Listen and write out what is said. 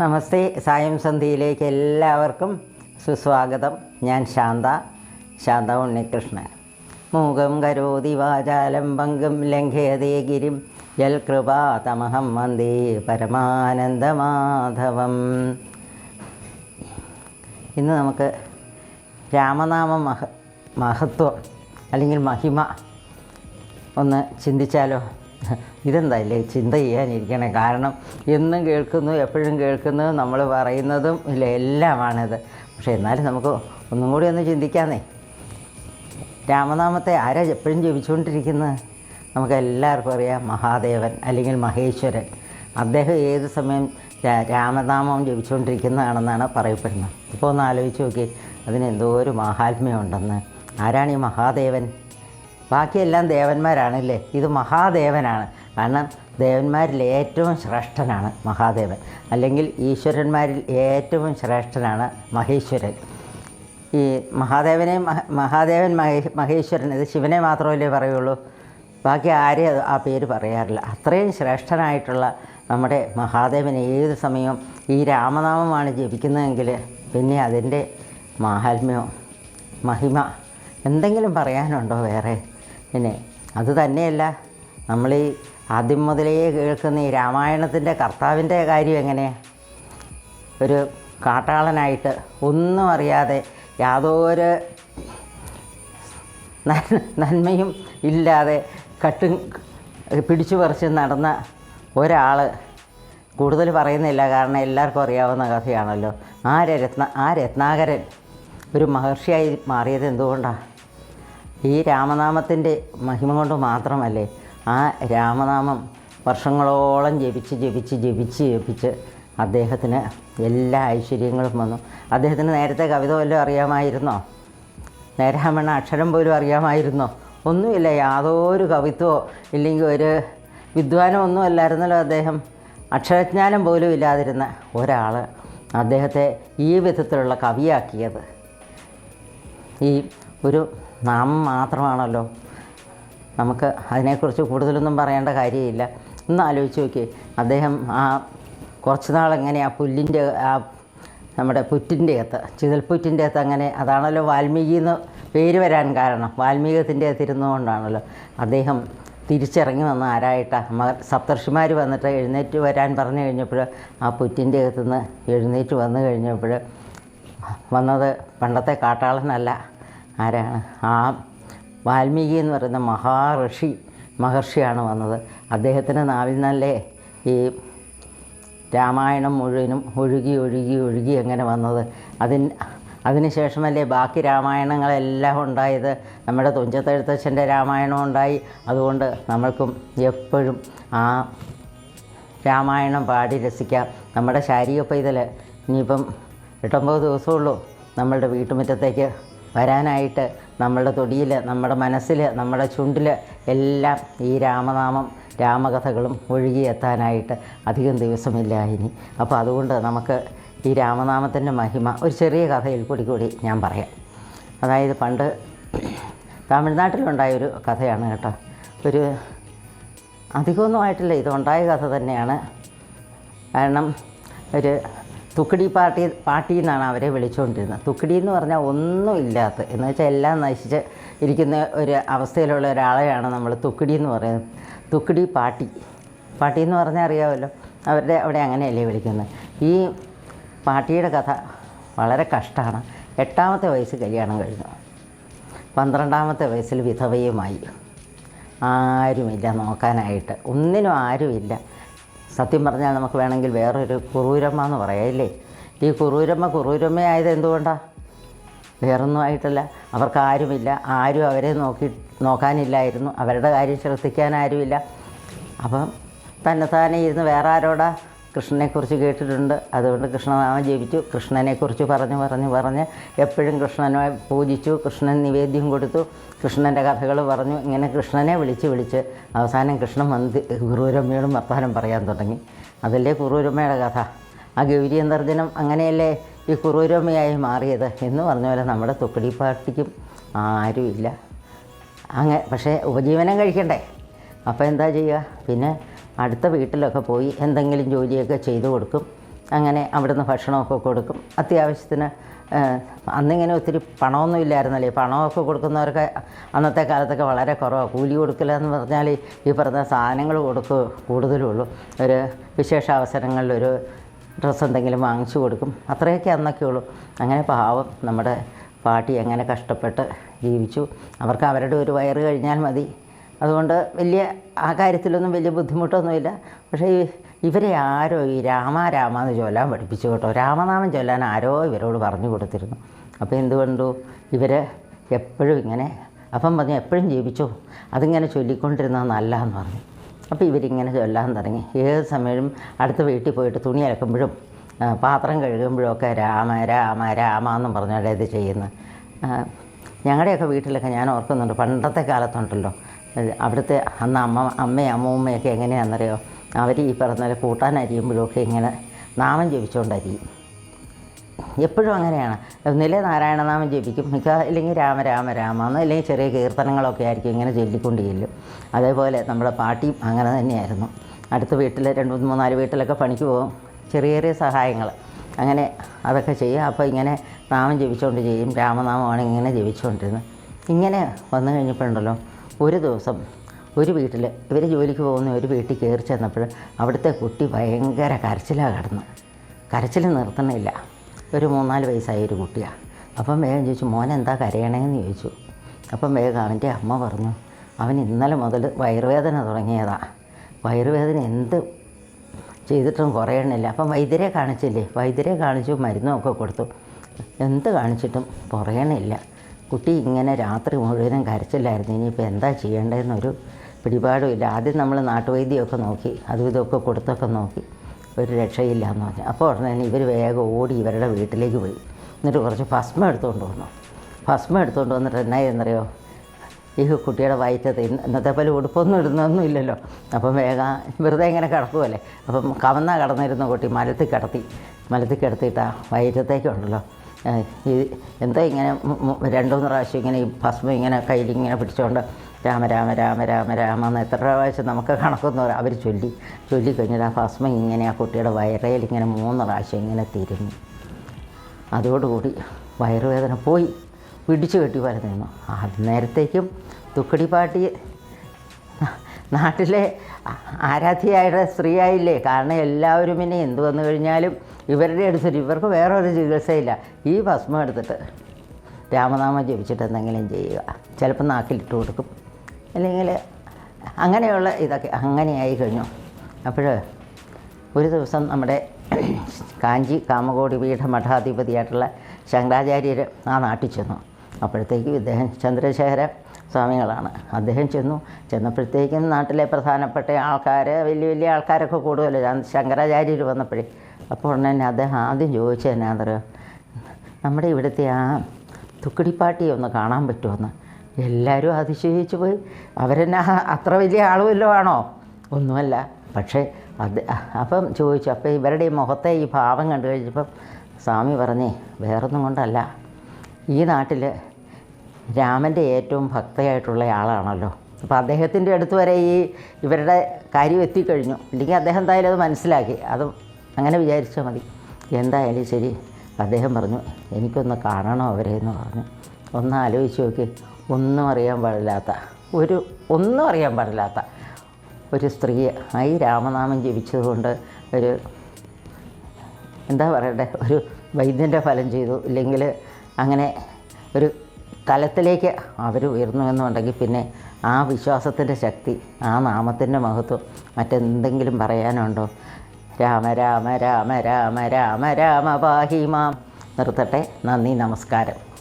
നമസ്തേ. സായം സന്ധ്യയിലേക്ക് എല്ലാവർക്കും സുസ്വാഗതം. ഞാൻ ശാന്ത ശാന്ത ഉണ്ണികൃഷ്ണൻ. മൂകം കരോതി വാചാലം പങ്കും ലംഘയതേ ഗിരിം. യൽകൃപാതമഹം വന്ദേ പരമാനന്ദമാധവം. ഇന്ന് നമുക്ക് രാമനാമ മഹ മഹത്വം അല്ലെങ്കിൽ മഹിമ ഒന്ന് ചിന്തിച്ചാലോ? ഇതെന്തായില്ലേ ചിന്ത ചെയ്യാനിരിക്കണേ. കാരണം എന്നും കേൾക്കുന്നു എപ്പോഴും കേൾക്കുന്നു നമ്മൾ പറയുന്നതും ഇല്ല എല്ലാമാണിത്. പക്ഷേ എന്നാലും നമുക്ക് ഒന്നും കൂടി ഒന്ന് ചിന്തിക്കാന്നേ. രാമനാമത്തെ ആരാ എപ്പോഴും ജപിച്ചുകൊണ്ടിരിക്കുന്നത് നമുക്ക് എല്ലാവർക്കും അറിയാം മഹാദേവൻ അല്ലെങ്കിൽ മഹേശ്വരൻ. അദ്ദേഹം ഏത് സമയം രാമനാമം ജപിച്ചുകൊണ്ടിരിക്കുന്നതാണെന്നാണ് പറയപ്പെടുന്നത്. ഇപ്പോൾ ഒന്ന് ആലോചിച്ച് നോക്കി അതിന് എന്തോ ഒരു മഹാത്മ്യമുണ്ടെന്ന്. ആരാണ് ഈ മഹാദേവൻ? ബാക്കിയെല്ലാം ദേവന്മാരാണല്ലേ? ഇത് മഹാദേവനാണ്. കാരണം ദേവന്മാരിൽ ഏറ്റവും ശ്രേഷ്ഠനാണ് മഹാദേവൻ. അല്ലെങ്കിൽ ഈശ്വരന്മാരിൽ ഏറ്റവും ശ്രേഷ്ഠനാണ് മഹേശ്വരൻ. ഈ മഹാദേവനെ മഹാദേവൻ മഹേ മഹേശ്വരൻ ഇത് ശിവനെ മാത്രമല്ലേ പറയുള്ളൂ? ബാക്കി ആരെയും ആ പേര് പറയാറില്ല. അത്രയും ശ്രേഷ്ഠനായിട്ടുള്ള നമ്മുടെ മഹാദേവൻ ഏത് സമയവും ഈ രാമനാമമാണ് ജപിക്കുന്നതെങ്കിൽ പിന്നെ അതിന്റെ മാഹാത്മ്യം മഹിമ എന്തെങ്കിലും പറയാനുണ്ടോ വേറെ? പിന്നെ അതുതന്നെയല്ല നമ്മൾ ഈ ആദ്യം മുതലേ കേൾക്കുന്ന ഈ രാമായണത്തിന്റെ കർത്താവിന്റെ കാര്യം എങ്ങനെ? ഒരു കാട്ടാളനായിട്ട് ഒന്നും അറിയാതെ യാതൊരു നന്മയും ഇല്ലാതെ കട്ടും പിടിച്ചു പറിച്ച് നടന്ന ഒരാൾ കൂടുതൽ പറയുന്നില്ല. കാരണം എല്ലാവർക്കും അറിയാവുന്ന കഥയാണല്ലോ. ആ രത്ന ആ രത്നാകരൻ ഒരു മഹർഷിയായി മാറിയത് എന്തുകൊണ്ടാണ് ഈ രാമനാമത്തിന്റെ മഹിമ കൊണ്ട് മാത്രമല്ലേ? ആ രാമനാമം വർഷങ്ങളോളം ജപിച്ച് ജപിച്ച് ജപിച്ച് ജപിച്ച് അദ്ദേഹത്തിന് എല്ലാ ഐശ്വര്യങ്ങളും വന്നു. അദ്ദേഹത്തിന് നേരത്തെ കവിത വല്ലതും അറിയാമായിരുന്നോ? നേരാമണ്ണ അക്ഷരം പോലും അറിയാമായിരുന്നോ? ഒന്നുമില്ല യാതൊരു കവിത്വമോ ഇല്ലെങ്കിൽ ഒരു വിദ്വാനോ ഒന്നും അല്ലായിരുന്നല്ലോ അദ്ദേഹം. അക്ഷരജ്ഞാനം പോലും ഇല്ലാതിരുന്ന ഒരാൾ അദ്ദേഹത്തെ ഈ വിധത്തിലുള്ള കവിയാക്കിയത്. ഈ ഒരു നാമം മാത്രമാണല്ലോ നമുക്ക് അതിനെക്കുറിച്ച് കൂടുതലൊന്നും പറയേണ്ട കാര്യമില്ല. ഒന്ന് ആലോചിച്ച് നോക്കി അദ്ദേഹം ആ കുറച്ച് നാൾ എങ്ങനെ ആ പുല്ലിന്റെ ആ നമ്മുടെ പുറ്റിന്റെ അകത്ത് ചിതൽപ്പുറ്റിന്റെ അകത്ത് അങ്ങനെ അതാണല്ലോ വാൽമീകി എന്ന് പേര് വരാൻ കാരണം. വാൽമീകത്തിന്റെ അകത്തിരുന്നുകൊണ്ടാണല്ലോ അദ്ദേഹം തിരിച്ചിറങ്ങി വന്ന ആരായിട്ടാണ് മ സപ്തർഷിമാർ വന്നിട്ട് എഴുന്നേറ്റ് വരാൻ പറഞ്ഞു കഴിഞ്ഞപ്പോൾ ആ പുറ്റിന്റെ അകത്തുനിന്ന് എഴുന്നേറ്റ് വന്നു കഴിഞ്ഞപ്പോൾ വന്നത് പണ്ടത്തെ കാട്ടാളനല്ല. ആരാണ്? ആ വാൽമീകി എന്ന് പറയുന്ന മഹാഋഷി മഹർഷിയാണ് വന്നത്. അദ്ദേഹത്തിന്റെ നാവിൽ നിന്നല്ലേ ഈ രാമായണം മുഴുവനും ഒഴുകി ഒഴുകി ഒഴുകി എങ്ങനെ വന്നത്? അതിന് അതിനുശേഷമല്ലേ ബാക്കി രാമായണങ്ങളെല്ലാം ഉണ്ടായത്? നമ്മുടെ തുഞ്ചത്തെഴുത്തച്ഛന്റെ രാമായണം ഉണ്ടായി. അതുകൊണ്ട് നമ്മൾക്കും എപ്പോഴും ആ രാമായണം പാടി രസിക്കാം. നമ്മുടെ ശാരീരിക പൈതൽ ഇനിയിപ്പം എട്ടൊമ്പത് ദിവസമുള്ളൂ നമ്മളുടെ വീട്ടുമുറ്റത്തേക്ക് വരാനായിട്ട്. നമ്മളുടെ തൊടിയിൽ നമ്മുടെ മനസ്സിൽ നമ്മുടെ ചുണ്ടിൽ എല്ലാം ഈ രാമനാമം രാമകഥകളും ഒഴുകിയെത്താനായിട്ട് അധികം ദിവസമില്ല ഇനി. അപ്പോൾ അതുകൊണ്ട് നമുക്ക് ഈ രാമനാമത്തിന്റെ മഹിമ ഒരു ചെറിയ കഥയിൽ കൂടി കൂടി ഞാൻ പറയാം. അതായത് പണ്ട് തമിഴ്നാട്ടിലുണ്ടായൊരു കഥയാണ് കേട്ടോ. ഒരു അധികമൊന്നും ആയിട്ടില്ല ഇതുണ്ടായ കഥ തന്നെയാണ്. കാരണം ഒരു തുക്കടി പാർട്ടി പാർട്ടി എന്നാണ് അവരെ വിളിച്ചുകൊണ്ടിരുന്നത് തുക്കടി എന്ന് പറഞ്ഞാൽ ഒന്നും ഇല്ലാത്ത എന്ന് വെച്ചാൽ എല്ലാം നശിച്ച് ഇരിക്കുന്ന ഒരു അവസ്ഥയിലുള്ള ഒരാളെയാണ് നമ്മൾ തുക്കടി എന്ന് പറയുന്നത്. തുക്കടി പാർട്ടി. പാർട്ടി എന്ന് പറഞ്ഞാൽ അറിയാമല്ലോ അവരുടെ അവിടെ അങ്ങനെയല്ലേ വിളിക്കുന്നത്. ഈ പാർട്ടിയുടെ കഥ വളരെ കഷ്ടമാണ്. എട്ടാമത്തെ വയസ്സ് കല്യാണം കഴിഞ്ഞു. പന്ത്രണ്ടാമത്തെ വയസ്സിൽ വിധവയുമായി. ആരുമില്ല നോക്കാനായിട്ട്. ഒന്നിനും ആരുമില്ല. സത്യം പറഞ്ഞാൽ നമുക്ക് വേണമെങ്കിൽ വേറൊരു കുറൂരമ്മ എന്ന് പറയാം ഇല്ലേ ഈ കുറൂരമ്മ കുറൂരമ്മയായത് എന്തുകൊണ്ടാണ് വേറൊന്നും ആയിട്ടല്ല അവർക്ക് ആരുമില്ല ആരും അവരെ നോക്കി നോക്കാനില്ലായിരുന്നു അവരുടെ കാര്യം ശ്രദ്ധിക്കാൻ ആരുമില്ല. അപ്പം തന്നെ ഇരുന്ന് വേറെ ആരോടാ കൃഷ്ണനെക്കുറിച്ച് കേട്ടിട്ടുണ്ട്. അതുകൊണ്ട് കൃഷ്ണനാമം ജപിച്ചു. കൃഷ്ണനെക്കുറിച്ച് പറഞ്ഞു പറഞ്ഞു പറഞ്ഞ്. എപ്പോഴും കൃഷ്ണനെ പൂജിച്ചു. കൃഷ്ണൻ നിവേദ്യം കൊടുത്തു. കൃഷ്ണന്റെ കഥകൾ പറഞ്ഞു. ഇങ്ങനെ കൃഷ്ണനെ വിളിച്ച് വിളിച്ച് അവസാനം കൃഷ്ണൻ വന്ന് ഗുരുരമ്മയോടും വർത്തമാനം പറയാൻ തുടങ്ങി. അതല്ലേ കുറൂരമ്മയുടെ കഥ? ആ ഗൗരി അന്തർജനം അങ്ങനെയല്ലേ ഈ കുറൂരമ്മയായി മാറിയത് എന്ന് പറഞ്ഞ പോലെ നമ്മുടെ തുക്കടി പാർട്ടിക്കും ആരുമില്ല. അങ്ങനെ പക്ഷേ ഉപജീവനം കഴിക്കണ്ടേ? അപ്പോൾ എന്താ ചെയ്യുക? പിന്നെ അടുത്ത വീട്ടിലൊക്കെ പോയി എന്തെങ്കിലും ജോലിയൊക്കെ ചെയ്തു കൊടുക്കും. അങ്ങനെ അവിടുന്ന് ഭക്ഷണമൊക്കെ കൊടുക്കും. അത്യാവശ്യത്തിന് അന്നിങ്ങനെ ഒത്തിരി പണമൊന്നും ഇല്ലായിരുന്നല്ലേ? പണമൊക്കെ കൊടുക്കുന്നവർക്ക് അന്നത്തെ കാലത്തൊക്കെ വളരെ കുറവാണ് കൂലി കൊടുക്കില്ല എന്ന് പറഞ്ഞാൽ ഈ പറഞ്ഞ സാധനങ്ങൾ കൊടുക്കുക കൂടുതലുള്ളൂ. ഒരു വിശേഷ അവസരങ്ങളിൽ ഒരു ഡ്രസ്സ് എന്തെങ്കിലും വാങ്ങിച്ചു കൊടുക്കും. അത്രയൊക്കെ അന്നൊക്കെ ഉള്ളൂ. അങ്ങനെ പാവം നമ്മുടെ പാട്ടി അങ്ങനെ കഷ്ടപ്പെട്ട് ജീവിച്ചു. അവർക്ക് അവരുടെ ഒരു വയറ് കഴിഞ്ഞാൽ മതി. അതുകൊണ്ട് വലിയ ആ കാര്യത്തിലൊന്നും വലിയ ബുദ്ധിമുട്ടൊന്നുമില്ല. പക്ഷേ ഇവരെ ആരോ ഈ രാമ രാമ എന്ന് ചൊല്ലാൻ പഠിപ്പിച്ചു കേട്ടോ. രാമനാമം ചൊല്ലാൻ ആരോ ഇവരോട് പറഞ്ഞു കൊടുത്തിരുന്നു. അപ്പോൾ എന്തുകൊണ്ടു? ഇവർ എപ്പോഴും ഇങ്ങനെ അപ്പം പറഞ്ഞു എപ്പോഴും ജീവിച്ചോ? അതിങ്ങനെ ചൊല്ലിക്കൊണ്ടിരുന്നത് എന്ന് പറഞ്ഞു. അപ്പോൾ ഇവരിങ്ങനെ ചൊല്ലാൻ തുടങ്ങി. ഏത് സമയവും അടുത്ത വീട്ടിൽ പോയിട്ട് തുണി അലക്കുമ്പോഴും പാത്രം കഴുകുമ്പോഴും ഒക്കെ രാമ രാമ രാമ എന്നും പറഞ്ഞാൽ ഇത് ചെയ്യുന്നത്. ഞങ്ങളുടെയൊക്കെ വീട്ടിലൊക്കെ ഞാൻ ഓർക്കുന്നുണ്ട്. പണ്ടത്തെ കാലത്തുണ്ടല്ലോ. അവിടുത്തെ അന്ന് അമ്മ അമ്മയും അമ്മൂമ്മയൊക്കെ എങ്ങനെയാണെന്നറിയോ? അവർ ഈ പറഞ്ഞ കൂട്ടാൻ അരിയുമ്പോഴൊക്കെ ഇങ്ങനെ നാമം ജപിച്ചുകൊണ്ടരി എപ്പോഴും അങ്ങനെയാണ്. ഒന്നിലെ നാരായണനാമം ജപിക്കും. മിക്ക അല്ലെങ്കിൽ രാമ രാമ രാമ എന്ന് അല്ലെങ്കിൽ ചെറിയ കീർത്തനങ്ങളൊക്കെ ആയിരിക്കും ഇങ്ങനെ ചൊല്ലിക്കൊണ്ട് ചെല്ലും അതേപോലെ നമ്മുടെ പാട്ടിയും അങ്ങനെ തന്നെയായിരുന്നു. അടുത്ത വീട്ടിൽ രണ്ട് മൂന്ന് മൂന്നാൽ വീട്ടിലൊക്കെ പണിക്ക് പോകും. ചെറിയ ചെറിയ സഹായങ്ങൾ അങ്ങനെ അതൊക്കെ ചെയ്യും. അപ്പോൾ ഇങ്ങനെ നാമം ജപിച്ചുകൊണ്ട് ചെയ്യും. രാമനാമമാണ് ഇങ്ങനെ ജപിച്ചുകൊണ്ടിരുന്നത് ഇങ്ങനെ വന്നു കഴിഞ്ഞപ്പോഴുണ്ടല്ലോ ഒരു ദിവസം ഒരു വീട്ടിൽ ഇവർ ജോലിക്ക് പോകുന്ന ഒരു വീട്ടിൽ കയറി ചെന്നപ്പോൾ അവിടുത്തെ കുട്ടി ഭയങ്കര കരച്ചിലാണ് കിടന്ന്. കരച്ചിൽ നിർത്തണില്ല ഒരു മൂന്നാൽ വയസ്സായ ഒരു കുട്ടിയാണ് അപ്പം വേഗം ചോദിച്ചു മോൻ എന്താ കരയണേന്ന് ചോദിച്ചു. അപ്പം വേഗം അവന്റെ അമ്മ പറഞ്ഞു അവൻ ഇന്നലെ മുതൽ വയറുവേദന തുടങ്ങിയതാണ് വയറുവേദന എന്ത് ചെയ്തിട്ടും കുറയണില്ല. അപ്പം വൈദ്യരെ കാണിച്ചില്ലേ? വൈദ്യരെ കാണിച്ചു മരുന്നൊക്കെ കൊടുത്തു. എന്ത് കാണിച്ചിട്ടും കുറയണില്ല. കുട്ടി ഇങ്ങനെ രാത്രി മുഴുവനും കരച്ചില്ലായിരുന്നു. ഇനിയിപ്പോൾ എന്താ ചെയ്യേണ്ടതെന്നൊരു പിടിപാടുമില്ല ആദ്യം നമ്മൾ നാട്ടുവൈദ്യമൊക്കെ നോക്കി അതും ഇതൊക്കെ കൊടുത്തൊക്കെ നോക്കി ഒരു രക്ഷയില്ല എന്ന് പറഞ്ഞു. അപ്പോൾ ഉടനെ ഇവർ വേഗം ഓടി ഇവരുടെ വീട്ടിലേക്ക് പോയി. എന്നിട്ട് കുറച്ച് ഭസ്മം എടുത്തുകൊണ്ട് വന്നു. ഭസ്മം എടുത്തുകൊണ്ട് വന്നിട്ട് എന്നായെന്നറിയോ ഈ കുട്ടിയുടെ വയറ്റത്ത് ഇന്ന് ഇന്നത്തെ പോലെ ഉടുപ്പൊന്നും ഇടുന്നൊന്നും ഇല്ലല്ലോ. അപ്പം വേഗം വെറുതെ ഇങ്ങനെ കിടക്കുമല്ലേ അപ്പം കവന്ന കിടന്നിരുന്ന കുട്ടി മലത്തിൽ കിടത്തി. മലത്തിൽ കിടത്തിയിട്ടാ വയറ്റത്തേക്കുണ്ടല്ലോ ഈ എന്താ ഇങ്ങനെ രണ്ടുമൂന്ന് പ്രാവശ്യം ഇങ്ങനെ ഈ ഭസ്മം ഇങ്ങനെ കയ്യിലിങ്ങനെ പിടിച്ചുകൊണ്ട് രാമ രാമ രാമ രാമ രാമ എന്ന് എത്ര പ്രാവശ്യം നമുക്ക് കണക്കൊന്നും അവർ ചൊല്ലി ചൊല്ലിക്കഴിഞ്ഞാൽ ആ ഭസ്മം ഇങ്ങനെ ആ കുട്ടിയുടെ വയറയിൽ ഇങ്ങനെ മൂന്ന് പ്രാവശ്യം ഇങ്ങനെ തിരിഞ്ഞു അതോടുകൂടി വയറുവേദന പോയി. പിടിച്ചു കെട്ടി പരന്നിരുന്നു നേരത്തേക്കും തുക്കടി പാട്ടി നാട്ടിലെ ആ- ആരാധ്യയായുടെ സ്ത്രീയായില്ലേ? കാരണം എല്ലാവരും പിന്നെ എന്ത് വന്നു കഴിഞ്ഞാലും ഇവരുടെ അടുത്തൊരു ഇവർക്ക് വേറൊരു ചികിത്സയില്ല. ഈ ഭസ്മം എടുത്തിട്ട് രാമനാമം ജപിച്ചിട്ട് എന്തെങ്കിലും ചെയ്യുക. ചിലപ്പോൾ നാക്കിലിട്ട് കൊടുക്കും. അല്ലെങ്കിൽ അങ്ങനെയുള്ള ഇതൊക്കെ അങ്ങനെയായി കഴിഞ്ഞു. അപ്പോൾ ഒരു ദിവസം നമ്മുടെ കാഞ്ചി കാമകോടി പീഠ മഠാധിപതിയായിട്ടുള്ള ശങ്കരാചാര്യർ ആ നാട്ടിൽ ചെന്നു. അപ്പോഴത്തേക്കും ഇദ്ദേഹം ചന്ദ്രശേഖര സ്വാമികളാണ്. അദ്ദേഹം ചെന്നു. ചെന്നപ്പോഴത്തേക്കും നാട്ടിലെ പ്രധാനപ്പെട്ട ആൾക്കാർ വലിയ വലിയ ആൾക്കാരൊക്കെ കൂടുതലോ. ശങ്കരാചാര്യർ വന്നപ്പോഴേ അപ്പോൾ ഉടനെ തന്നെ അദ്ദേഹം ആദ്യം ചോദിച്ചത് എന്നാന്നറിയോ? നമ്മുടെ ഇവിടുത്തെ ആ തുക്കിടിപ്പാട്ടി ഒന്ന് കാണാൻ പറ്റുമെന്ന് എല്ലാവരും അതിശയിച്ചു പോയി. അവരെന്നെ അത്ര വലിയ ആളുമല്ലോ ആണോ? ഒന്നുമല്ല. പക്ഷേ അത് അപ്പം ചോദിച്ചു. അപ്പം ഇവരുടെ മുഖത്തെ ഈ ഭാവം കണ്ടു കഴിഞ്ഞപ്പം സ്വാമി പറഞ്ഞേ വേറൊന്നും കൊണ്ടല്ല. ഈ നാട്ടിൽ രാമന്റെ ഏറ്റവും ഭക്തയായിട്ടുള്ള ആളാണല്ലോ. അപ്പോൾ അദ്ദേഹത്തിന്റെ അടുത്ത് വരെ ഈ ഇവരുടെ കാര്യം എത്തിക്കഴിഞ്ഞു. ഇല്ലെങ്കിൽ അദ്ദേഹം എന്തായാലും അത് മനസ്സിലാക്കി. അത് അങ്ങനെ വിചാരിച്ചാൽ മതി. എന്തായാലും ശരി. അദ്ദേഹം പറഞ്ഞു എനിക്കൊന്ന് കാണണോ അവരെ? എന്ന് പറഞ്ഞു. ഒന്ന് ആലോചിച്ച് നോക്കി. ഒന്നും അറിയാൻ പാടില്ലാത്ത ഒരു ഒന്നും അറിയാൻ പാടില്ലാത്ത ഒരു സ്ത്രീയെ ഈ രാമനാമം ജപിച്ചതുകൊണ്ട് ഒരു എന്താ പറയണ്ടേ? ഒരു വൈദ്യന്റെ ഫലം ചെയ്തു. ഇല്ലെങ്കിൽ അങ്ങനെ ഒരു തലത്തിലേക്ക് അവർ ഉയർന്നു എന്നുണ്ടെങ്കിൽ പിന്നെ ആ വിശ്വാസത്തിന്റെ ശക്തി ആ നാമത്തിന്റെ മഹത്വം മറ്റെന്തെങ്കിലും പറയാനുണ്ടോ? രാമ രാമ രാമ രാമ രാമ രാമ പാഹി മാം. നിർത്തട്ടെ. നന്ദി നമസ്കാരം.